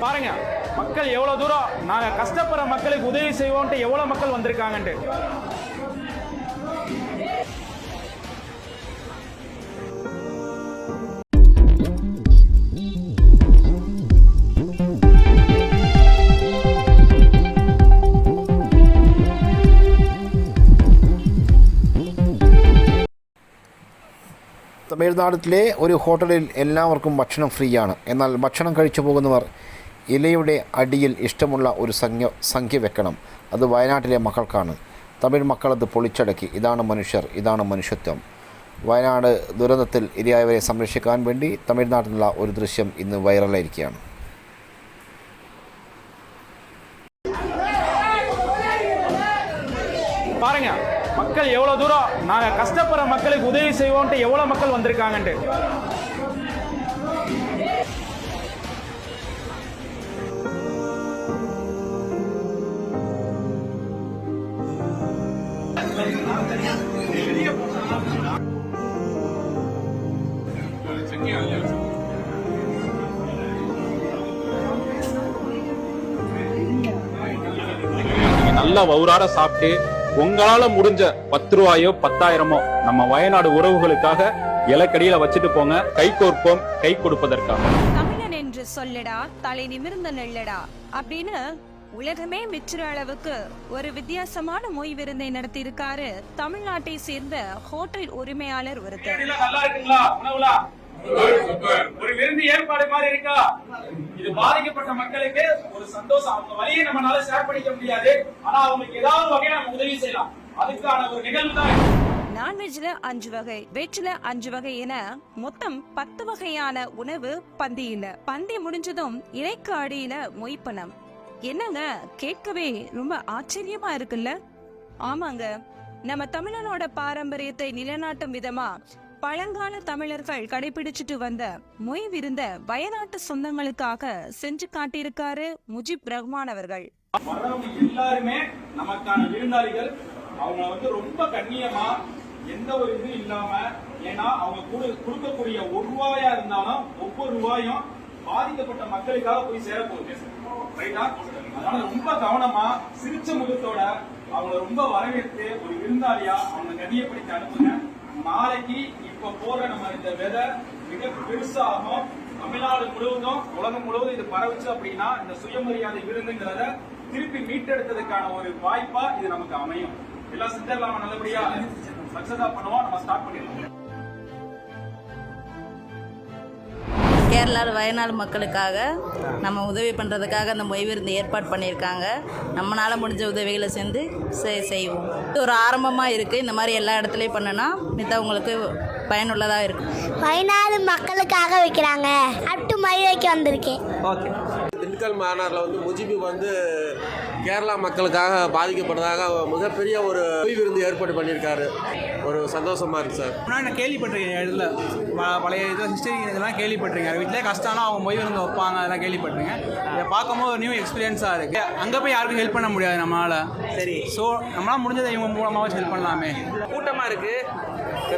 பாருங்க மக்கள் எவ்வளவு தூரம் நாங்க கஷ்டப்படுற மக்களுக்கு உதவி செய்வோம்ட்டு எவ்வளவு மக்கள் வந்திருக்காங்கன்ட்டு തമിഴ്നാട്ടിലെ ഒരു ഹോട്ടലിൽ എല്ലാവർക്കും ഭക്ഷണം ഫ്രീയാണ് എന്നാൽ ഭക്ഷണം കഴിച്ചു പോകുന്നവർ ഇലയുടെ അടിയിൽ ഇഷ്ടമുള്ള ഒരു സംഖ്യ സംഖ്യ വെക്കണം അത് വയനാട്ടിലെ മക്കൾക്കാണ് തമിഴ് മക്കളത് പൊളിച്ചടക്കി ഇതാണ് മനുഷ്യർ ഇതാണ് മനുഷ്യത്വം വയനാട് ദുരന്തത്തിൽ ഇരയായവരെ സംരക്ഷിക്കാൻ വേണ്ടി തമിഴ്നാട്ടിലുള്ള ഒരു ദൃശ്യം ഇന്ന് വൈറലായിരിക്കുകയാണ് பாருங்க மக்கள் எவ்வளவு தூரம் நாங்க கஷ்டப்படுற மக்களுக்கு உதவி செய்வோம்ட்டு எவ்வளவு மக்கள் வந்திருக்காங்கன்ட்டு நல்லா வவுறார சாப்பிட்டு உங்களால முடிஞ்ச பத்து ரூபாயோ பத்தாயிரமோ நம்ம வயநாடு உறவுகளுக்காக இலக்கடியில வச்சுட்டு போங்க. கை கோர்ப்போம் கை கொடுப்பதற்காக. தமிழன் என்று சொல்லடா தலை நிமிர்ந்த நெல்லடா அப்படின்னு உலகமே மெச்சுற அளவுக்கு ஒரு வித்தியாசமான மொய் விருந்தை நடத்தி இருக்காரு தமிழ்நாட்டை சேர்ந்த ஹோட்டல் உரிமையாளர் ஒருத்தர். ஒரு விருந்து ஏற்பாடு மாதிரி இருக்கா? இது பாதிக்கப்பட்ட மக்களுக்கு ஒரு சந்தோஷம். அவங்க வழியை நம்மளால ஷேர் பண்ணிக்க முடியாது. ஆனா அவங்களுக்கு ஏதாவது வகையில நம்ம உதவி செய்யலாம். அதுக்கான ஒரு நிகழ்வு தான். நான்வெஜ்ல அஞ்சு வகை வெஜ்ல அஞ்சு வகை என மொத்தம் பத்து வகையான உணவு பந்தியில. பந்தி முடிஞ்சதும் இலைக்கு அடியில மொய்ப்பனம் என்னங்க கேட்கவே ரொம்ப ஆச்சரியமா இருக்குல்ல? ஆமாங்க நம்ம தமிழனோட பாரம்பரியத்தை நிலைநாட்டும் விதமா பழங்கால தமிழர்கள் கடைபிடிச்சிட்டு வந்த மொய் விருந்த வயநாட்டு சொந்தங்களுக்காக செஞ்சு காட்டியிருக்காரு முஜிப் ரஹ்மான் அவர்கள். எல்லாருமே நமக்கான விருந்தாளிகள். அவங்க வந்து ரொம்ப கண்ணியமா எந்த ஒரு இது இல்லாம ஏன்னா அவங்க கொடுக்கக்கூடிய ஒரு ரூபாயா இருந்தாலும் ஒவ்வொரு ரூபாயும் பாதிக்கப்பட்ட மக்களுக்காக போய் சேரப்போகுது ரைட்டா அதனால ரொம்ப கவனமா சிரிச்ச முகத்தோட அவங்கள ரொம்ப வரவேற்று ஒரு விருந்தாளியா அவங்க கண்ணியப்படுத்தி அனுப்புங்க. நாளைக்கு இப்ப போற நம்ம இந்த விதை மிக பெருசாகும். தமிழ்நாடு முழுவதும் உலகம் முழுவதும் இது பரவுச்சு அப்படின்னா இந்த சுயமரியாதை விருந்துங்கிறத திருப்பி மீட்டெடுத்ததுக்கான ஒரு வாய்ப்பா இது நமக்கு அமையும். எல்லாம் செஞ்சிடலாமா? நல்லபடியா? சக்சஸா பண்ணுவோம். நம்ம ஸ்டார்ட் பண்ணிடலாம். கேரளாவில் வயநாடு மக்களுக்காக நம்ம உதவி பண்ணுறதுக்காக அந்த மொய் விருந்து ஏற்பாடு பண்ணியிருக்காங்க. நம்மளால் முடிஞ்ச உதவிகளை செஞ்சு செய்- செய்வோம். இது ஒரு ஆரம்பமாக இருக்குது இந்த மாதிரி எல்லா இடத்துலையும் பண்ணுனா மித்தவங்களுக்கு பயனுள்ளதாக இருக்கும். வயநாடு மக்களுக்காக வைக்கிறாங்க. அட்டு மை வைக்க வந்திருக்கேன். திண்டுக்கல் மாநாட்டில் வந்து முஜிபு வந்து கேரளா மக்களுக்காக பாதிக்கப்பட்டதாக மிகப்பெரிய ஒரு பொய் விருந்து ஏற்பாடு பண்ணியிருக்காரு. ஒரு சந்தோஷமா இருக்கு சார். முன்னாடி நான் கேள்விப்பட்டிருக்கேன் இதில். பழைய இது ஹிஸ்டரி இதெல்லாம் கேள்விப்பட்டிருக்கேன். வீட்டிலே கஷ்டம்னா அவங்க மொய் வந்து வைப்பாங்க அதெல்லாம் கேள்விப்பட்டிருக்கேன். இதை பார்க்கும்போது ஒரு நியூ எக்ஸ்பீரியன்ஸாக இருக்குது அங்கே போய் யாருக்கும் ஹெல்ப் பண்ண முடியாது நம்மளால். சரி. ஸோ நம்மளால் முடிஞ்சதை இவங்க மூலமாக ஹெல்ப் பண்ணலாமே. கூட்டமா இருக்கு.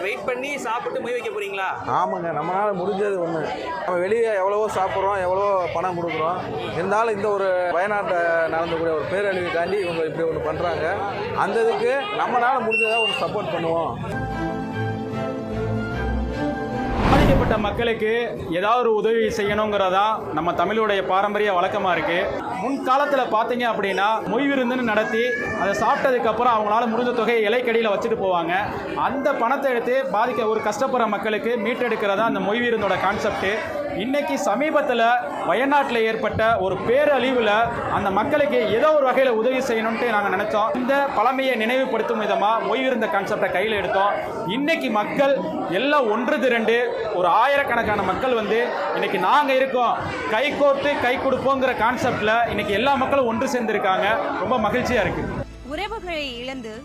வெயிட் பண்ணி சாப்பிட்டு முடி வைக்க போறீங்களா? ஆமாங்க நம்மளால் முடிஞ்சது ஒன்று நம்ம வெளியே எவ்வளவோ சாப்பிட்றோம் எவ்வளவோ பணம் கொடுக்குறோம். இருந்தாலும் இந்த ஒரு வயநாட்டை நடந்தக்கூடிய ஒரு பேரழிவுக்காண்டி இவங்க இப்படி ஒன்று பண்ணுறாங்க அந்த இதுக்கு நம்மளால் முடிஞ்சதை ஒரு சப்போர்ட் பண்ணுவோம். பாதிக்கப்பட்ட மக்களுக்கு ஏதாவது ஒரு உதவி செய்யணுங்கிறதா நம்ம தமிழுடைய பாரம்பரிய வழக்கமாக இருக்கு. முன்காலத்தில் பார்த்தீங்க அப்படின்னா மொய் விருந்துன்னு நடத்தி அதை சாப்பிட்டதுக்கப்புறம் அவங்களால முடிஞ்ச தொகையை இலைக்கடியில் வச்சுட்டு போவாங்க. அந்த பணத்தை எடுத்து பாதிக்க ஒரு கஷ்டப்படுற மக்களுக்கு மீட்டெடுக்கிறதா அந்த மொய் விருந்தோட கான்செப்ட் இன்னைக்கு சமீபத்தில் வயநாட்டில் ஏற்பட்ட ஒரு பேரழிவில் அந்த மக்களுக்கு ஏதோ ஒரு வகையில் உதவி செய்யணும்ட்டு நாங்கள் நினச்சோம். இந்த பழமையை நினைவுபடுத்தும் விதமாக மொய்விருந்த கான்செப்டை கையில் எடுத்தோம். இன்னைக்கு மக்கள் எல்லாம் ஒன்று திரண்டு ஒரு ஆயிரக்கணக்கான மக்கள் வந்து இன்னைக்கு நாங்கள் இருக்கோம். கை கோர்த்து கை கொடுப்போங்கிற கான்செப்டில் இன்னைக்கு எல்லா மக்களும் ஒன்று சேர்ந்திருக்காங்க. ரொம்ப மகிழ்ச்சியாக இருக்குது உறவுகளை இழந்து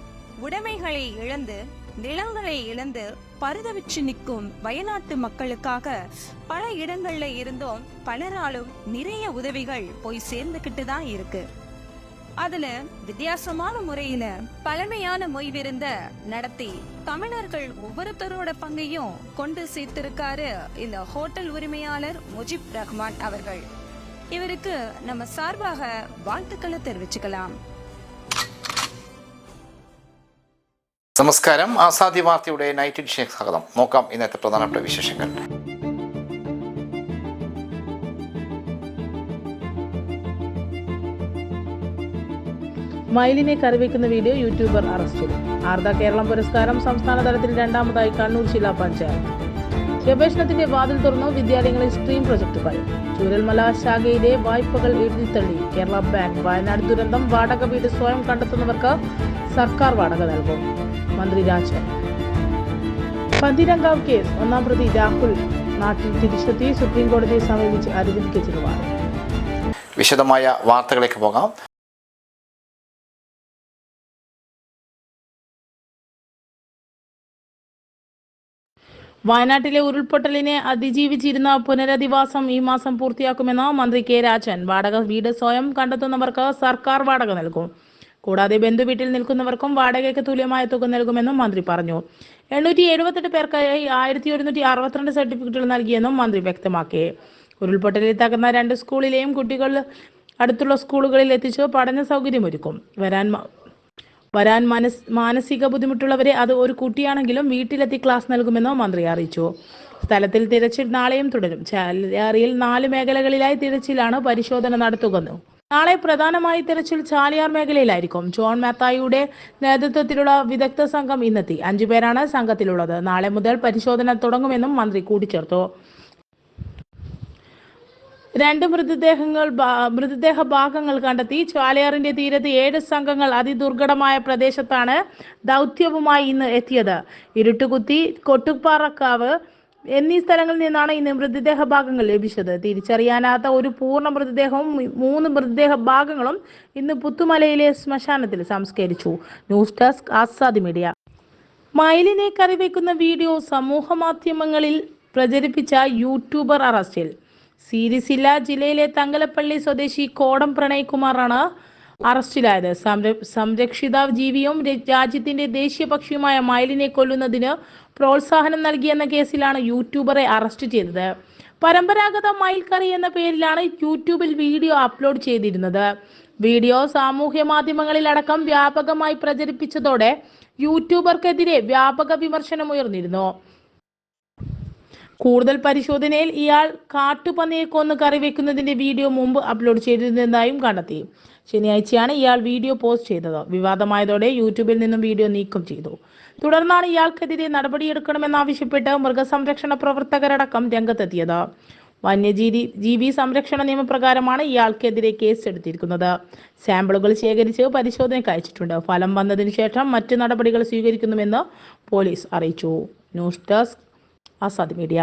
உடைமைகளை இழந்து நிலங்களை இழந்து பருதவிச்சு நிற்கும் வயநாட்டு மக்களுக்காக பல இடங்கள்ல இருந்தும் பலராலும் நிறைய உதவிகள் போய் சேர்ந்துகிட்டு தான் இருக்கு. அதுல வித்தியாசமான முறையில பழமையான மொய் விருந்த நடத்தி தமிழர்கள் ஒவ்வொருத்தரோட பங்கையும் கொண்டு சேர்த்திருக்காரு இந்த ஹோட்டல் உரிமையாளர் முஜிப் ரஹ்மான் அவர்கள். இவருக்கு நம்ம சார்பாக வாழ்த்துக்களை தெரிவிச்சுக்கலாம். നമസ്കാരം. ആസാദി വാർത്തയുടെ നൈറ്റ് എഡിഷനിലേക്ക് സ്വാഗതം. നോക്കാം ഇന്നത്തെ പ്രധാനപ്പെട്ട വിശേഷങ്ങൾ. മയിലിനെ കറിവെക്കുന്ന വീഡിയോ യൂട്യൂബർ അറസ്റ്റിൽ ആർദ്ര കേരളം പുരസ്കാരം സംസ്ഥാന തലത്തിൽ രണ്ടാമതായി കണ്ണൂർ ജില്ലാ പഞ്ചായത്ത്. ഗവേഷണത്തിന്റെ വാതിൽ തുറന്നു വിദ്യാലയങ്ങളിൽ സ്ട്രീം പ്രൊജക്ടുകൾ. ചൂരൽമല ശാഖയിലെ വായ്പകൾ എഴുതിത്തള്ളി കേരള ബാങ്ക് വയനാട് ദുരന്തം വാടക വീട് സ്വയം കണ്ടെത്തുന്നവർക്ക് സർക്കാർ വാടക നൽകും. മന്ത്രി രാജൻ. പന്തിരങ്കാവ് കേസ് ഒന്നാം പ്രതി രാഹുൽ നാട്ടിൽ തിരിച്ചെത്തി സുപ്രീം കോടതിയെ സമീപിച്ച് അരവിന്ദ് കെജ്രിവാൾ. വിശദമായ വാർത്തകളിലേക്ക് പോകാം. വയനാട്ടിലെ ഉരുൾപൊട്ടലിനെ അതിജീവിച്ചിരുന്ന പുനരധിവാസം ഈ മാസം പൂർത്തിയാക്കുമെന്ന് മന്ത്രി കെ രാജൻ. വാടക വീട് സ്വയം കണ്ടെത്തുന്നവർക്ക് സർക്കാർ വാടക നൽകും. കൂടാതെ ബന്ധുവീട്ടിൽ നിൽക്കുന്നവർക്കും വാടകയ്ക്ക് തുല്യമായ തുക നൽകുമെന്നും മന്ത്രി പറഞ്ഞു. എണ്ണൂറ്റി എഴുപത്തെട്ട് പേർക്കായി ആയിരത്തി ഒരുന്നൂറ്റി അറുപത്തിരണ്ട് സർട്ടിഫിക്കറ്റുകൾ നൽകിയെന്നും മന്ത്രി വ്യക്തമാക്കി. ഉരുൾപൊട്ടലിൽ തകർന്ന രണ്ട് സ്കൂളിലെയും കുട്ടികൾ അടുത്തുള്ള സ്കൂളുകളിൽ എത്തിച്ച് പഠന സൗകര്യമൊരുക്കും. വരാൻ വരാൻ മനസ് മാനസിക ബുദ്ധിമുട്ടുള്ളവരെ അത് ഒരു കുട്ടിയാണെങ്കിലും വീട്ടിലെത്തി ക്ലാസ് നൽകുമെന്നും മന്ത്രി അറിയിച്ചു. സ്ഥലത്തിൽ തിരച്ചിൽ നാളെയും തുടരും. ചാലറിയിൽ നാല് മേഖലകളിലായി തിരച്ചിലാണ് പരിശോധന നടത്തുകയെന്നു നാളെ പ്രധാനമായി തെരച്ചിൽ ചാലിയാർ മേഖലയിലായിരിക്കും. ജോൺ മാത്തായിയുടെ നേതൃത്വത്തിലുള്ള വിദഗ്ധ സംഘം ഇന്നെത്തി. അഞ്ചുപേരാണ് സംഘത്തിലുള്ളത്. നാളെ മുതൽ പരിശോധന തുടങ്ങുമെന്നും മന്ത്രി കൂട്ടിച്ചേർത്തു. രണ്ട് മൃതദേഹങ്ങൾ മൃതദേഹ ഭാഗങ്ങൾ കണ്ടെത്തി ചാലയാറിന്റെ തീരത്ത് ഏഴ് സംഘങ്ങൾ അതിദുർഘടമായ പ്രദേശത്താണ് ദൗത്യവുമായി ഇന്ന് എത്തിയത്. ഇരുട്ടുകുത്തി കൊട്ടുപാറക്കാവ് എന്നീ സ്ഥലങ്ങളിൽ നിന്നാണ് ഇന്ന് മൃതദേഹ ഭാഗങ്ങൾ ലഭിച്ചത്. തിരിച്ചറിയാനാത്ത ഒരു പൂർണ മൃതദേഹവും മൂന്ന് മൃതദേഹ ഭാഗങ്ങളും ഇന്ന് പുത്തുമലയിലെ ശ്മശാനത്തിൽ സംസ്കരിച്ചു. News desk Azadi media. മയിലിനെ കറിവെക്കുന്ന വീഡിയോ സമൂഹ മാധ്യമങ്ങളിൽ പ്രചരിപ്പിച്ച യൂട്യൂബർ അറസ്റ്റിൽ. സീരിസില്ല ജില്ലയിലെ തങ്കലപ്പള്ളി സ്വദേശി കോടം പ്രണയ് കുമാറാണ് അറസ്റ്റിലായത്. സംര- സംരക്ഷിത ജീവിയും രാജ്യത്തിന്റെ ദേശീയ പക്ഷിയുമായ മയിലിനെ കൊല്ലുന്നതിന് പ്രോത്സാഹനം നൽകിയെന്ന കേസിലാണ് യൂട്യൂബറെ അറസ്റ്റ് ചെയ്തത്. പരമ്പരാഗത മയിൽ കറി എന്ന പേരിലാണ് യൂട്യൂബിൽ വീഡിയോ അപ്ലോഡ് ചെയ്തിരുന്നത്. വീഡിയോ സാമൂഹ്യ മാധ്യമങ്ങളിലടക്കം വ്യാപകമായി പ്രചരിപ്പിച്ചതോടെ യൂട്യൂബർക്കെതിരെ വ്യാപക വിമർശനമുയർന്നിരുന്നു. കൂടുതൽ പരിശോധനയിൽ ഇയാൾ കാട്ടുപന്നിയെ കൊന്ന് കറി വെക്കുന്നതിന്റെ വീഡിയോ മുമ്പ് അപ്ലോഡ് ചെയ്തിരുന്നതായും കണ്ടെത്തി. ശനിയാഴ്ചയാണ് ഇയാൾ വീഡിയോ പോസ്റ്റ് ചെയ്തത്. വിവാദമായതോടെ യൂട്യൂബിൽ നിന്നും വീഡിയോ നീക്കം ചെയ്തു. തുടർന്നാണ് ഇയാൾക്കെതിരെ നടപടിയെടുക്കണമെന്നാവശ്യപ്പെട്ട് മൃഗസംരക്ഷണ പ്രവർത്തകരടക്കം രംഗത്തെത്തിയത്. വന്യജീവി ജീവി സംരക്ഷണ നിയമപ്രകാരമാണ് ഇയാൾക്കെതിരെ കേസ് എടുത്തിരിക്കുന്നത് സാമ്പിളുകൾ ശേഖരിച്ച് പരിശോധനയ്ക്ക് അയച്ചിട്ടുണ്ട്. ഫലം വന്നതിന് ശേഷം മറ്റ് നടപടികൾ സ്വീകരിക്കുന്നുവെന്ന് പോലീസ് അറിയിച്ചു. News desk Azad media.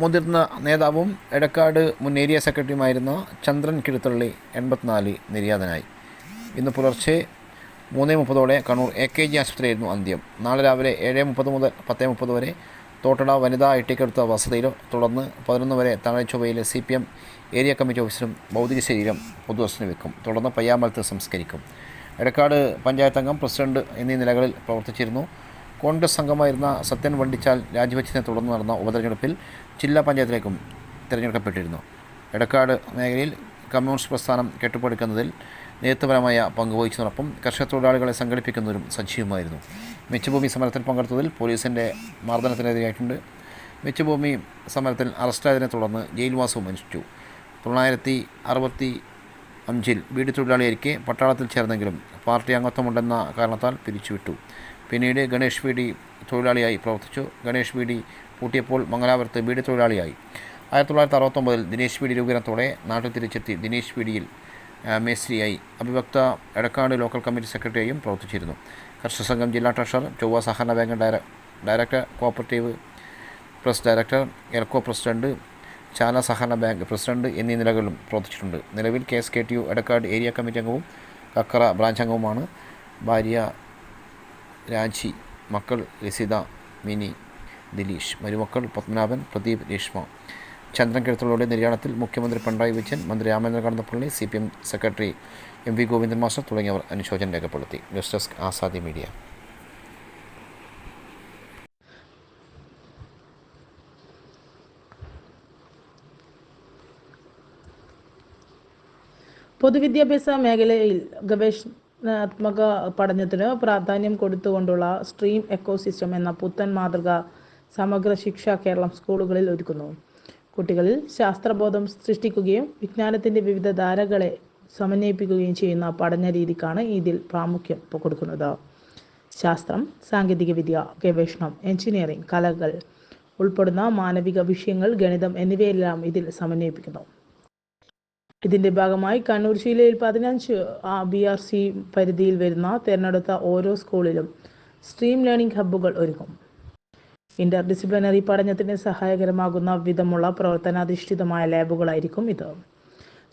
മുതിർന്ന നേതാവും എടക്കാട് മുൻ ഏരിയ സെക്രട്ടറിയുമായിരുന്ന ചന്ദ്രൻ കിഴുത്തള്ളി എൺപത്തിനാല് നിര്യാതനായി. ഇന്ന് പുലർച്ചെ മൂന്നേ മുപ്പതോടെ കണ്ണൂർ എ കെ ജി ആശുപത്രിയായിരുന്നു അന്ത്യം. നാളെ രാവിലെ ഏഴ് മുപ്പത് മുതൽ പത്തേ മുപ്പത് വരെ തോട്ടട വനിതാ ഇട്ടിക്കെടുത്ത വസതിയിലോ തുടർന്ന് പതിനൊന്ന് വരെ താഴെച്ചൊവ്വയിലെ C P M area committee ഓഫീസിലും ഭൗതിക ശരീരം പൊതുദർശനം വെക്കും. തുടർന്ന് പയ്യാമ്പലത്ത് സംസ്കരിക്കും. എടക്കാട് പഞ്ചായത്ത് അംഗം പ്രസിഡന്റ് എന്നീ നിലകളിൽ പ്രവർത്തിച്ചിരുന്നു. കോൺഗ്രസ് അംഗമായിരുന്ന സത്യൻ വണ്ടിച്ചാൽ രാജിവെച്ചതിനെ തുടർന്ന് നടന്ന ഉപതെരഞ്ഞെടുപ്പിൽ ജില്ലാ പഞ്ചായത്തിലേക്കും തിരഞ്ഞെടുക്കപ്പെട്ടിരുന്നു. എടക്കാട് മേഖലയിൽ കമ്മ്യൂണിസ്റ്റ് പ്രസ്ഥാനം കെട്ടിപ്പടുക്കുന്നതിൽ നേതൃപരമായ പങ്കുവഹിച്ചതോടൊപ്പം കർഷക തൊഴിലാളികളെ സംഘടിപ്പിക്കുന്നതിലും സജീവമായിരുന്നു. മിച്ചഭൂമി സമരത്തിൽ പങ്കെടുത്തതിൽ പോലീസിന്റെ മർദ്ദനത്തിനെതിരായിട്ടുണ്ട്. മിച്ചഭൂമി സമരത്തിൽ അറസ്റ്റായതിനെ തുടർന്ന് ജയിൽവാസവും അനുഷ്ഠിച്ചു. തൊള്ളായിരത്തി അറുപത്തി അഞ്ചിൽ ബീഡി തൊഴിലാളിയായിരിക്കെ പട്ടാളത്തിൽ ചേർന്നെങ്കിലും പാർട്ടി അംഗത്വമുണ്ടെന്ന കാരണത്താൽ പിരിച്ചുവിട്ടു. പിന്നീട് ഗണേഷ് ബീഡി തൊഴിലാളിയായി പ്രവർത്തിച്ചു. ഗണേഷ് ബീഡി പൂട്ടിയപ്പോൾ മംഗലാപുരത്ത് ബീഡി തൊഴിലാളിയായി. ആയിരത്തി തൊള്ളായിരത്തി അറുപത്തൊമ്പതിൽ ദിനേശ് ബീഡി രൂപീകരണത്തോടെ നാട്ടിൽ തിരിച്ചെത്തി ദിനേശ് ബീഡിയിൽ ഡിയിൽ മേസ്ത്രിയായി. അഭിവക്ത എടക്കാട് ലോക്കൽ കമ്മിറ്റി സെക്രട്ടറിയായും പ്രവർത്തിച്ചിരുന്നു. കർഷക സംഘം ജില്ലാ ട്രഷറർ ചൊവ്വ സഹകരണ ബാങ്ക് ഡയറ ഡയറക്ടർ കോപ്പറേറ്റീവ് പ്രസ് ഡയറക്ടർ എൽകോ പ്രസിഡന്റ് ചാല സഹകരണ ബാങ്ക് പ്രസിഡന്റ് എന്നീ നിലകളിലും പ്രവർത്തിച്ചിട്ടുണ്ട്. നിലവിൽ K S K T U Edakkad area committee അംഗവും കക്കറ ബ്രാഞ്ച് അംഗവുമാണ്. ഭാര്യ രാജി മക്കൾ രസിത മിനി ദിലീഷ് മരുമക്കൾ പത്മനാഭൻ പ്രദീപ് രേഷ്മ. ചന്ദ്രൻ കിഴത്തുള്ളവരുടെ നിര്യാണത്തിൽ മുഖ്യമന്ത്രി പിണറായി വിജയൻ മന്ത്രി Ramendra Kadannappally C P M secretary M V Govindan master തുടങ്ങിയവർ അനുശോചനം രേഖപ്പെടുത്തി. News desk Azadi media. പൊതുവിദ്യാഭ്യാസ മേഖലയിൽ ഗവേഷണാത്മക പഠനത്തിന് പ്രാധാന്യം കൊടുത്തുകൊണ്ടുള്ള സ്ട്രീം എക്കോസിസ്റ്റം എന്ന പുത്തൻ മാതൃക സമഗ്ര ശിക്ഷ കേരളം സ്കൂളുകളിൽ ഒരുക്കുന്നു. കുട്ടികളിൽ ശാസ്ത്രബോധം സൃഷ്ടിക്കുകയും വിജ്ഞാനത്തിന്റെ വിവിധ ധാരകളെ സമന്വയിപ്പിക്കുകയും ചെയ്യുന്ന പഠന രീതിക്കാണ് ഇതിൽ പ്രാമുഖ്യം കൊടുക്കുന്നത്. ശാസ്ത്രം സാങ്കേതികവിദ്യ ഗവേഷണം എഞ്ചിനീയറിംഗ് കലകൾ ഉൾപ്പെടുന്ന മാനവിക വിഷയങ്ങൾ ഗണിതം എന്നിവയെല്ലാം ഇതിൽ സമന്വയിപ്പിക്കുന്നു. ഇതിന്റെ ഭാഗമായി കണ്ണൂർ ജില്ലയിൽ പതിനഞ്ച് ബി ആർ സി പരിധിയിൽ വരുന്ന തിരഞ്ഞെടുത്ത ഓരോ സ്കൂളിലും സ്ട്രീം ലേണിംഗ് ഹബ്ബുകൾ ഒരുക്കും. ഇന്റർ ഡിസിപ്ലിനറി പഠനത്തിന് സഹായകരമാകുന്ന വിധമുള്ള പ്രവർത്തനാധിഷ്ഠിതമായ ലാബുകളായിരിക്കും ഇത്.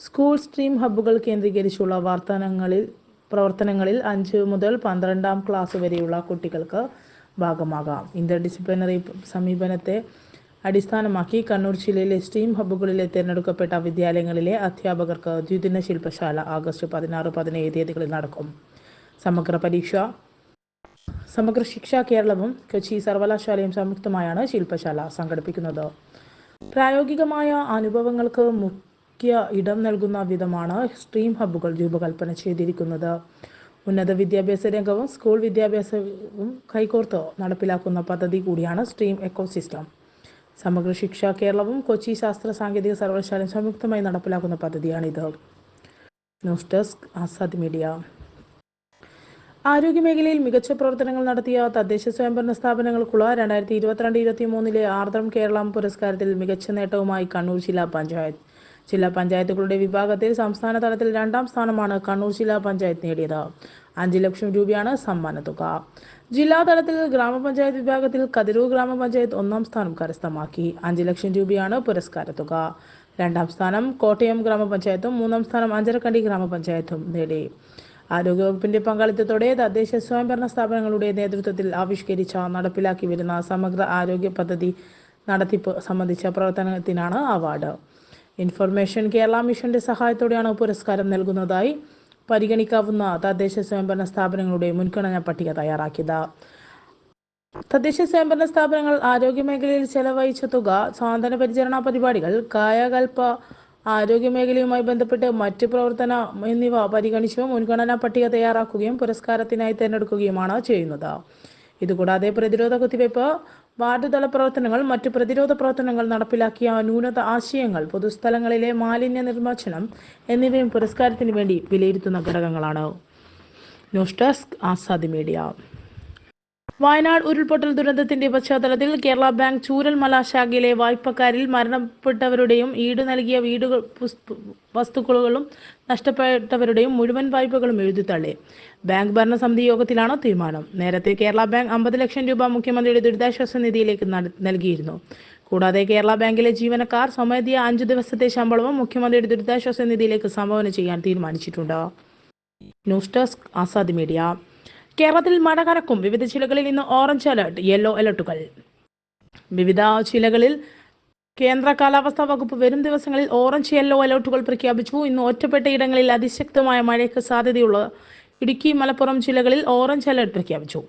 സ്കൂൾ സ്ട്രീം ഹബ്ബുകൾ കേന്ദ്രീകരിച്ചുള്ള വർത്തനങ്ങളിൽ പ്രവർത്തനങ്ങളിൽ അഞ്ച് മുതൽ പന്ത്രണ്ടാം ക്ലാസ് വരെയുള്ള കുട്ടികൾക്ക് ഭാഗമാകാം. ഇന്റർ ഡിസിപ്ലിനറി സമീപനത്തെ അടിസ്ഥാനമാക്കി കണ്ണൂർ ജില്ലയിലെ സ്റ്റീം ഹബ്ബുകളിലെ തിരഞ്ഞെടുക്കപ്പെട്ട വിദ്യാലയങ്ങളിലെ അധ്യാപകർക്ക് ദ്വിദിന ശില്പശാല ആഗസ്റ്റ് പതിനാറ് പതിനേഴ് തീയതികളിൽ നടക്കും. സമഗ്ര പരീക്ഷ. സമഗ്ര ശിക്ഷ കേരളവും കൊച്ചി സർവകലാശാലയും സംയുക്തമായാണ് ശില്പശാല സംഘടിപ്പിക്കുന്നത്. പ്രായോഗികമായ അനുഭവങ്ങൾക്ക് മുഖ്യ ഇടം നൽകുന്ന വിധമാണ് സ്ട്രീം ഹബ്ബുകൾ രൂപകൽപ്പന ചെയ്തിരിക്കുന്നത്. ഉന്നത വിദ്യാഭ്യാസ രംഗവും സ്കൂൾ വിദ്യാഭ്യാസവും കൈകോർത്ത് നടപ്പിലാക്കുന്ന പദ്ധതി കൂടിയാണ് സ്ട്രീം എക്കോസിസ്റ്റം. സമഗ്ര ശിക്ഷ കേരളവും കൊച്ചി ശാസ്ത്ര സാങ്കേതിക സർവകലാശാലയും സംയുക്തമായി നടപ്പിലാക്കുന്ന പദ്ധതിയാണിത്. News desk Azad media. ആരോഗ്യമേഖലയിൽ മികച്ച പ്രവർത്തനങ്ങൾ നടത്തിയ തദ്ദേശ സ്വയംഭരണ സ്ഥാപനങ്ങൾക്കുള്ള രണ്ടായിരത്തി ഇരുപത്തിരണ്ട് ഇരുപത്തി മൂന്നിലെ ആർദ്രം കേരളം പുരസ്കാരത്തിൽ മികച്ച നേട്ടവുമായി കണ്ണൂർ ജില്ലാ പഞ്ചായത്ത്. ജില്ലാ പഞ്ചായത്തുകളുടെ വിഭാഗത്തിൽ സംസ്ഥാന തലത്തിൽ രണ്ടാം സ്ഥാനമാണ് കണ്ണൂർ ജില്ലാ പഞ്ചായത്ത് നേടിയത്. അഞ്ച് ലക്ഷം രൂപയാണ് സമ്മാന തുക. ജില്ലാ തലത്തിൽ ഗ്രാമപഞ്ചായത്ത് വിഭാഗത്തിൽ കതിരൂർ ഗ്രാമപഞ്ചായത്ത് ഒന്നാം സ്ഥാനം കരസ്ഥമാക്കി. അഞ്ച് ലക്ഷം രൂപയാണ് പുരസ്കാരത്തുക രണ്ടാം സ്ഥാനം കോട്ടയം ഗ്രാമപഞ്ചായത്തും മൂന്നാം സ്ഥാനം അഞ്ചരക്കണ്ടി ഗ്രാമപഞ്ചായത്തും നേടി. ആരോഗ്യവകുപ്പിന്റെ പങ്കാളിത്തത്തോടെ തദ്ദേശ സ്വയംഭരണ സ്ഥാപനങ്ങളുടെ നേതൃത്വത്തിൽ ആവിഷ്കരിച്ച നടപ്പിലാക്കി വരുന്ന സമഗ്ര ആരോഗ്യ പദ്ധതി നടത്തിപ്പ് സംബന്ധിച്ച പ്രവർത്തനത്തിനാണ് അവാർഡ്. ഇൻഫർമേഷൻ കേരള മിഷന്റെ സഹായത്തോടെയാണ് പുരസ്കാരം നൽകുന്നതായി പരിഗണിക്കാവുന്ന തദ്ദേശ സ്വയംഭരണ സ്ഥാപനങ്ങളുടെ മുൻഗണനാ പട്ടിക തയ്യാറാക്കിയത്. തദ്ദേശ സ്വയംഭരണ സ്ഥാപനങ്ങൾ ആരോഗ്യമേഖലയിൽ ചെലവഴിച്ച തുക സാന്ത്വന പരിചരണ പരിപാടികൾ കായകൽപ്പ ആരോഗ്യമേഖലയുമായി ബന്ധപ്പെട്ട് മറ്റ് പ്രവർത്തന എന്നിവ പരിഗണിച്ച് മുൻഗണനാ പട്ടിക തയ്യാറാക്കുകയും പുരസ്കാരത്തിനായി തിരഞ്ഞെടുക്കുകയുമാണ് ചെയ്യുന്നത്. ഇതുകൂടാതെ പ്രതിരോധ കുത്തിവയ്പ് വാർഡ് തല പ്രവർത്തനങ്ങൾ മറ്റു പ്രതിരോധ പ്രവർത്തനങ്ങൾ നടപ്പിലാക്കിയ ന്യൂനത ആശയങ്ങൾ പൊതുസ്ഥലങ്ങളിലെ മാലിന്യ നിർമ്മാർജനം എന്നിവയും പുരസ്കാരത്തിന് വേണ്ടി വിലയിരുത്തുന്ന ഘടകങ്ങളാണ്. News desk Azadi media. Wayanad ഉരുൾപൊട്ടൽ ദുരന്തത്തിന്റെ പശ്ചാത്തലത്തിൽ കേരള ബാങ്ക് ചൂരൽമല ശാഖയിലെ വായ്പക്കാരിൽ മരണപ്പെട്ടവരുടെയും ഈട് നൽകിയ വീടുകൾ വസ്തുക്കളും വസ്തുക്കളുകളും നഷ്ടപ്പെട്ടവരുടെയും മുഴുവൻ വായ്പകളും എഴുതിത്തള്ളി ബാങ്ക് ഭരണസമിതി യോഗത്തിലാണ് തീരുമാനം. നേരത്തെ കേരള ബാങ്ക് അമ്പത് ലക്ഷം രൂപ മുഖ്യമന്ത്രിയുടെ ദുരിതാശ്വാസ നിധിയിലേക്ക് നൽകിയിരുന്നു. കൂടാതെ കേരള ബാങ്കിലെ ജീവനക്കാർ സ്വമേധിയ അഞ്ചു ദിവസത്തെ ശമ്പളവും മുഖ്യമന്ത്രിയുടെ ദുരിതാശ്വാസ നിധിയിലേക്ക് സംഭാവന ചെയ്യാൻ തീരുമാനിച്ചിട്ടുണ്ട്. News desk Azad media. കേരളത്തിൽ മഴ കനക്കും. വിവിധ ജില്ലകളിൽ ഇന്ന് ഓറഞ്ച് അലർട്ട് യെല്ലോ അലർട്ടുകൾ വിവിധ ജില്ലകളിൽ കേന്ദ്ര കാലാവസ്ഥാ വകുപ്പ് വരും ദിവസങ്ങളിൽ ഓറഞ്ച് യെല്ലോ അലർട്ടുകൾ പ്രഖ്യാപിച്ചു. ഇന്ന് ഒറ്റപ്പെട്ട ഇടങ്ങളിൽ അതിശക്തമായ മഴയ്ക്ക് സാധ്യതയുള്ള ഇടുക്കി മലപ്പുറം ജില്ലകളിൽ ഓറഞ്ച് അലർട്ട് പ്രഖ്യാപിച്ചു.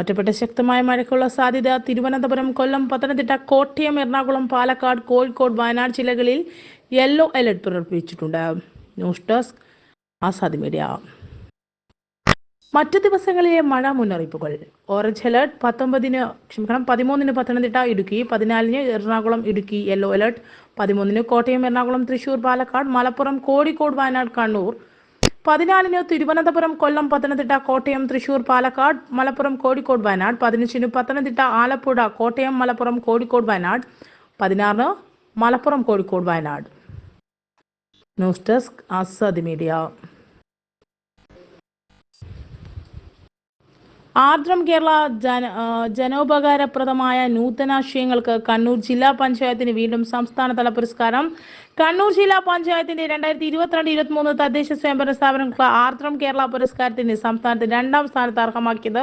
ഒറ്റപ്പെട്ട ശക്തമായ മഴയ്ക്കുള്ള സാധ്യത തിരുവനന്തപുരം കൊല്ലം പത്തനംതിട്ട കോട്ടയം എറണാകുളം പാലക്കാട് കോഴിക്കോട് വയനാട് ജില്ലകളിൽ യെല്ലോ അലർട്ട് പുറപ്പെടുവിച്ചിട്ടുണ്ട് ന്യൂസ് ഡെസ്ക് ആസാദ് മീഡിയ. മറ്റു ദിവസങ്ങളിലെ മഴ മുന്നറിയിപ്പുകൾ. ഓറഞ്ച് അലേർട്ട് പത്തൊമ്പതിന് ക്ഷമിക്കണം പതിമൂന്നിന് പത്തനംതിട്ട ഇടുക്കി പതിനാലിന് എറണാകുളം ഇടുക്കി യെല്ലോ അലേർട്ട് പതിമൂന്നിന് കോട്ടയം എറണാകുളം തൃശൂർ പാലക്കാട് മലപ്പുറം കോഴിക്കോട് വയനാട് കണ്ണൂർ. പതിനാലിന് തിരുവനന്തപുരം കൊല്ലം പത്തനംതിട്ട കോട്ടയം തൃശൂർ പാലക്കാട് മലപ്പുറം കോഴിക്കോട് വയനാട്. പതിനഞ്ചിന് പത്തനംതിട്ട ആലപ്പുഴ കോട്ടയം മലപ്പുറം കോഴിക്കോട് വയനാട്. പതിനാറിന് Malappuram Kozhikode Wayanad. News desk Azad media. Ardram Kerala ജന ജനോപകാരപ്രദമായ നൂതനാശയങ്ങൾക്ക് കണ്ണൂർ ജില്ലാ പഞ്ചായത്തിന് വീണ്ടും സംസ്ഥാനതല പുരസ്കാരം. കണ്ണൂർ ജില്ലാ പഞ്ചായത്തിന്റെ രണ്ടായിരത്തി ഇരുപത്തിരണ്ട് ഇരുപത്തിമൂന്ന് തദ്ദേശ സ്വയംഭരണ സ്ഥാപനങ്ങൾക്ക് ആർദ്രം കേരള പുരസ്കാരത്തിന് സംസ്ഥാനത്ത് രണ്ടാം സ്ഥാനത്ത് അർഹമാക്കിയത്.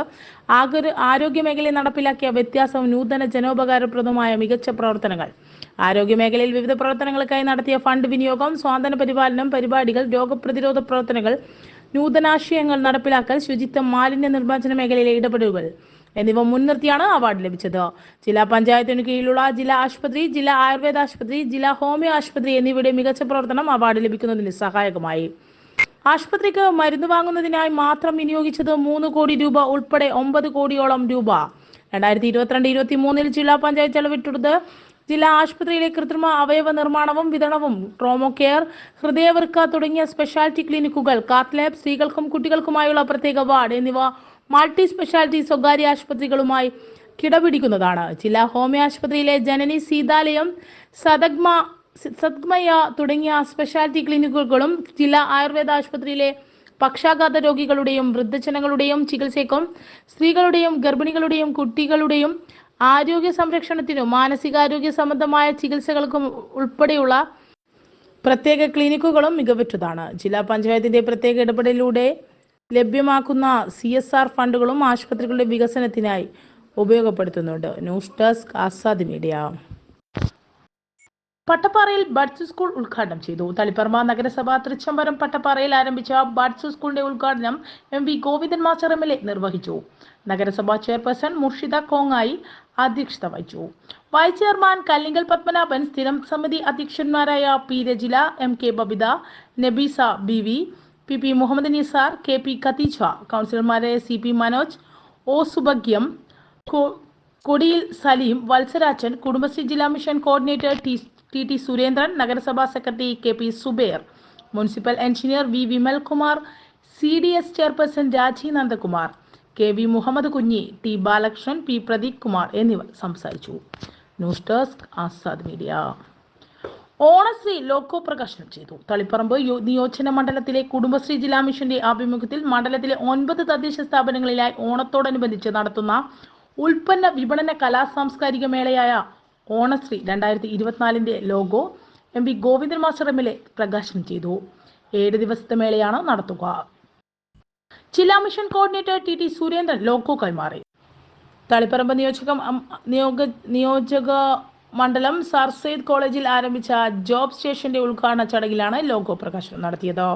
ആഗര ആരോഗ്യമേഖലയിൽ നടപ്പിലാക്കിയ വ്യത്യാസവും നൂതന ജനോപകാരപ്രദമായ മികച്ച പ്രവർത്തനങ്ങൾ. ആരോഗ്യമേഖലയിൽ വിവിധ പ്രവർത്തനങ്ങൾക്കായി നടത്തിയ ഫണ്ട് വിനിയോഗം സ്വാതന്ത്ര്യ പരിപാലനം പരിപാടികൾ രോഗപ്രതിരോധ പ്രവർത്തനങ്ങൾ നൂതനാശയങ്ങൾ നടപ്പിലാക്കൽ ശുചിത്വം മാലിന്യ നിർമ്മാർജന മേഖലയിലെ ഇടപെടലുകൾ എന്നിവ മുൻനിർത്തിയാണ് അവാർഡ് ലഭിച്ചത്. ജില്ലാ പഞ്ചായത്തിന് കീഴിലുള്ള ജില്ലാ ആശുപത്രി ജില്ലാ ആയുർവേദ ആശുപത്രി ജില്ലാ ഹോമിയോ ആശുപത്രി എന്നിവയുടെ മികച്ച പ്രവർത്തനം അവാർഡ് ലഭിക്കുന്നതിന് സഹായകമായി. ആശുപത്രിക്ക് മരുന്ന് വാങ്ങുന്നതിനായി മാത്രം വിനിയോഗിച്ചത് മൂന്ന് കോടി രൂപ ഉൾപ്പെടെ ഒമ്പത് കോടിയോളം രൂപ. രണ്ടായിരത്തി ഇരുപത്തിരണ്ട് ഇരുപത്തി മൂന്നിൽ ജില്ലാ പഞ്ചായത്ത് ചെലവിട്ടത് ജില്ലാ ആശുപത്രിയിലെ കൃത്രിമ അവയവ നിർമ്മാണവും വിതരണവും ട്രോമോ കെയർ ഹൃദയവൃക്ക തുടങ്ങിയ സ്പെഷ്യാലിറ്റി ക്ലിനിക്കുകൾ കാത്ത് ലാബ് സ്ത്രീകൾക്കും കുട്ടികൾക്കുമായുള്ള പ്രത്യേക വാർഡ് എന്നിവ മൾട്ടി സ്പെഷ്യാലിറ്റി സ്വകാര്യ ആശുപത്രികളുമായി കിടപിടിക്കുന്നതാണ്. ജില്ലാ ഹോമിയോ ആശുപത്രിയിലെ ജനനി സീതാലയം സദഗ്മ സദ്മയ തുടങ്ങിയ സ്പെഷ്യാലിറ്റി ക്ലിനിക്കുകളും ജില്ലാ ആയുർവേദ ആശുപത്രിയിലെ പക്ഷാഘാത രോഗികളുടെയും വൃദ്ധജനങ്ങളുടെയും ചികിത്സയ്ക്കും സ്ത്രീകളുടെയും ഗർഭിണികളുടെയും കുട്ടികളുടെയും ആരോഗ്യ സംരക്ഷണത്തിനും മാനസികാരോഗ്യ സംബന്ധമായ ചികിത്സകൾക്കും ഉൾപ്പെടെയുള്ള പ്രത്യേക ക്ലിനിക്കുകളും മികവുറ്റതാണ്. ജില്ലാ പഞ്ചായത്തിന്റെ പ്രത്യേക ഇടപെടലിലൂടെ ലഭ്യമാക്കുന്ന സി എസ് ആർ ഫണ്ടുകളും ആശുപത്രികളുടെ വികസനത്തിനായി ഉപയോഗപ്പെടുത്തുന്നുണ്ട്. News desk Azad media. പട്ടപ്പാറയിൽ buds school ഉദ്ഘാടനം ചെയ്തു. തളിപ്പറമ്പ നഗരസഭ തൃച്ചംബരം പട്ടപ്പാറയിൽ ആരംഭിച്ച ബഡ്സ് സ്കൂളിന്റെ ഉദ്ഘാടനം M V Govindan master M L A നിർവഹിച്ചു. നഗരസഭാ ചെയർപേഴ്സൺ മുർഷിദ കോങ്ങായി അധ്യക്ഷത വഹിച്ചു. വൈസ് ചെയർമാൻ കല്ലിങ്കൽ പത്മനാഭൻ സ്ഥിരം സമിതി അധ്യക്ഷന്മാരായ P Rajila M K Babitha Nabeesa B V P P Muhammad Nisar K P Khatheeja കൗൺസിലർമാരായ C P Manoj O Subhagyam Kodiyil Salim Valsarajan Kudumbashree ജില്ലാ mission coordinator T T T Surendran നഗരസഭാ secretary K P Suber municipal engineer V Vimal Kumar C D S chairperson Raji Nandakumar K V Muhammad Kunhi T Balakrishnan P Pradeep Kumar എന്നിവർ സംസാരിച്ചു. News desk Azad media. Onashree logo പ്രകാശനം ചെയ്തു. തളിപ്പറമ്പ് നിയോജന മണ്ഡലത്തിലെ കുടുംബശ്രീ ജില്ലാ മിഷന്റെ ആഭിമുഖ്യത്തിൽ മണ്ഡലത്തിലെ ഒൻപത് തദ്ദേശ സ്ഥാപനങ്ങളിലായി ഓണത്തോടനുബന്ധിച്ച് നടത്തുന്ന ഉൽപ്പന്ന വിപണന കലാ സാംസ്കാരിക മേളയായ ഓണശ്രീ രണ്ടായിരത്തി ഇരുപത്തിനാലിന്റെ logo M V Govindan master M L A പ്രകാശനം ചെയ്തു. ഏഴ് ദിവസത്തെ മേളയാണ് നടത്തുക. ജില്ലാ mission coordinator T T Surendran logo കൈമാറി. തളിപ്പറമ്പ് നിയോജക നിയോഗ നിയോജക മണ്ഡലം സർ സെയ്ദ് കോളേജിൽ ആരംഭിച്ച ജോബ് സ്റ്റേഷന്റെ ഉദ്ഘാടന ചടങ്ങിലാണ് ലോഗോ പ്രകാശനം നടത്തിയത്.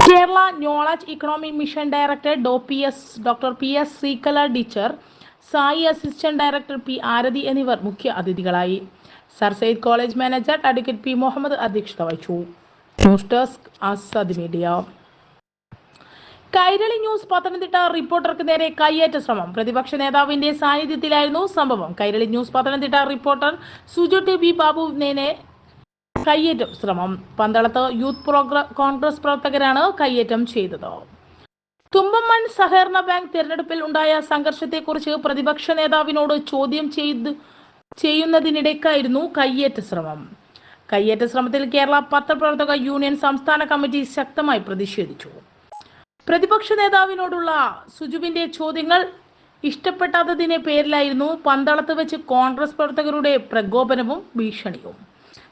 Kerala knowledge economy mission director ഡോ P S doctor P S Sreekala teacher Sai assistant director P Arathi എന്നിവർ മുഖ്യ അതിഥികളായി. Sir Syed college manager advocate P Muhammad അധ്യക്ഷത വഹിച്ചു. News desk media. Kairali news Pathanamthitta റിപ്പോർട്ടർക്ക് നേരെ കയ്യേറ്റ ശ്രമം. പ്രതിപക്ഷ നേതാവിന്റെ സാന്നിധ്യത്തിലായിരുന്നു സംഭവം. Kairali news Pathanamthitta reporter Suju T B ബാബുവിനെ കയ്യേറ്റം ശ്രമം. പന്തളത്ത് യൂത്ത് കോൺഗ്രസ് പ്രവർത്തകരാണ് കയ്യേറ്റം ചെയ്തത്. തുമ്പമൺ സഹകരണ ബാങ്ക് തിരഞ്ഞെടുപ്പിൽ ഉണ്ടായ സംഘർഷത്തെക്കുറിച്ച് പ്രതിപക്ഷ നേതാവിനോട് ചോദ്യം ചെയ്ത് ചെയ്യുന്നതിനിടയ്ക്കായിരുന്നു കയ്യേറ്റ ശ്രമം. കയ്യേറ്റ ശ്രമത്തിൽ കേരള പത്രപ്രവർത്തക യൂണിയൻ സംസ്ഥാന കമ്മിറ്റി ശക്തമായി പ്രതിഷേധിച്ചു. പ്രതിപക്ഷ നേതാവിനോടുള്ള സുജുവിന്റെ ചോദ്യങ്ങൾ ഇഷ്ടപ്പെടാത്തതിന്റെ പേരിലായിരുന്നു പന്തളത്ത് വെച്ച് കോൺഗ്രസ് പ്രവർത്തകരുടെ പ്രകോപനവും ഭീഷണിയും.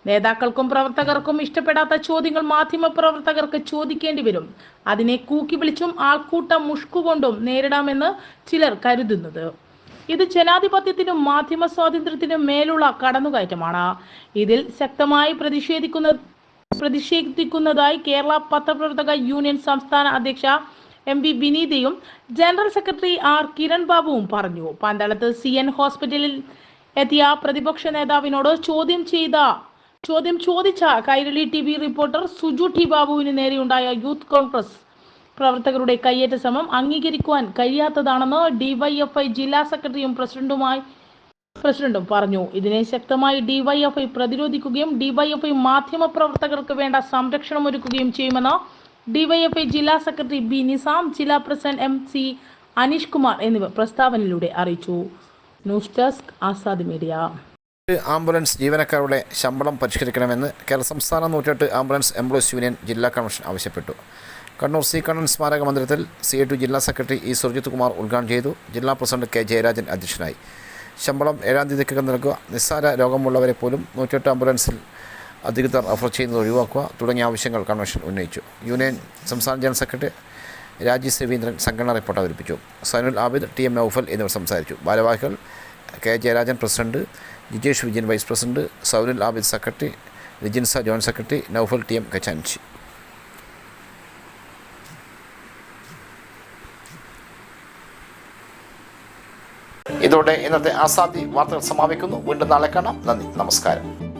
നേതാക്കൾക്കും പ്രവർത്തകർക്കും ഇഷ്ടപ്പെടാത്ത ചോദ്യങ്ങൾ മാധ്യമപ്രവർത്തകർക്ക് ചോദിക്കേണ്ടി വരും. അതിനെ കൂക്കി വിളിച്ചും ആൾക്കൂട്ടം മുഷ്കുകൊണ്ടും നേരിടാമെന്ന് ചിലർ കരുതുന്നത്. ഇത് ജനാധിപത്യത്തിനും മാധ്യമ സ്വാതന്ത്ര്യത്തിനും മേലുള്ള കടന്നുകയറ്റമാണ്. ഇതിൽ ശക്തമായി പ്രതിഷേധിക്കുന്ന പ്രതിഷേധിക്കുന്നതായി കേരള പത്രപ്രവർത്തക യൂണിയൻ സംസ്ഥാന അധ്യക്ഷ എം വി വിനീതയും ജനറൽ സെക്രട്ടറി ആർ കിരൺ ബാബുവും പറഞ്ഞു. പന്തളത്ത് സി എൻ ഹോസ്പിറ്റലിൽ എത്തിയ പ്രതിപക്ഷ നേതാവിനോട് ചോദ്യം ചെയ്ത ചോദ്യം ചോദിച്ച Kairali T V reporter Suju T ബാബുവിന് നേരെയുണ്ടായ യൂത്ത് കോൺഗ്രസ് പ്രവർത്തകരുടെ കയ്യേറ്റ ശ്രമം അംഗീകരിക്കുവാൻ കഴിയാത്തതാണെന്ന് ഡിവൈഎഫ്ഐ ജില്ലാ സെക്രട്ടറിയും പ്രസിഡന്റുമായി പ്രസിഡന്റും പറഞ്ഞു. ഇതിനെ ശക്തമായി ഡിവൈഎഫ്ഐ പ്രതിരോധിക്കുകയും ഡിവൈഎഫ്ഐ മാധ്യമ പ്രവർത്തകർക്ക് വേണ്ട സംരക്ഷണം ഒരുക്കുകയും ചെയ്യുമെന്ന് ഡിവൈഎഫ്ഐ ജില്ലാ സെക്രട്ടറി ബി നിസാം ജില്ലാ president M C Aneesh Kumar എന്നിവർ പ്രസ്താവനയിലൂടെ അറിയിച്ചു. News desk Azad media. Ambulance ജീവനക്കാരുടെ ശമ്പളം പരിഷ്കരിക്കണമെന്ന് കേരള സംസ്ഥാന നൂറ്റെട്ട് ആംബുലൻസ് എംപ്ലോയീസ് യൂണിയൻ ജില്ലാ കമ്മീഷൻ ആവശ്യപ്പെട്ടു. കണ്ണൂർ സി കണ്ണൻ സ്മാരക മന്ദിരത്തിൽ സി എ ടു ജില്ലാ സെക്രട്ടറി ഇ സുർജിത് കുമാർ ഉദ്ഘാടനം ചെയ്തു. ജില്ലാ പ്രസിഡന്റ് കെ ജയരാജൻ അധ്യക്ഷനായി. ശമ്പളം ഏഴാം തീയതിക്കകം നൽകുക. നിസ്സാര രോഗമുള്ളവരെ പോലും നൂറ്റെട്ട് ആംബുലൻസിൽ അധികൃതർ റഫർ ചെയ്യുന്നത് ഒഴിവാക്കുക തുടങ്ങിയ ആവശ്യങ്ങൾ കൺവെൻഷൻ ഉന്നയിച്ചു. യൂണിയൻ സംസ്ഥാന ജനറൽ സെക്രട്ടറി രാജീവ് രവീന്ദ്രൻ സംഘടനാ റിപ്പോർട്ട് അവതരിപ്പിച്ചു. സൈനുൽ ആബിദ് ടി എം നൌഫൽ എന്നിവർ സംസാരിച്ചു. ഭാരവാഹികൾ K Jayarajan president Jijesh Vijayan vice president Soural Abid secretary Vijinsa joint secretary Noufal T M കച്ചാൻഷി ഇതോടെ ഇന്നത്തെ ആസാദി വാർത്തകൾ സമാപിക്കുന്നു. വീണ്ടും നാളെ കാണാം. നന്ദി. നമസ്കാരം.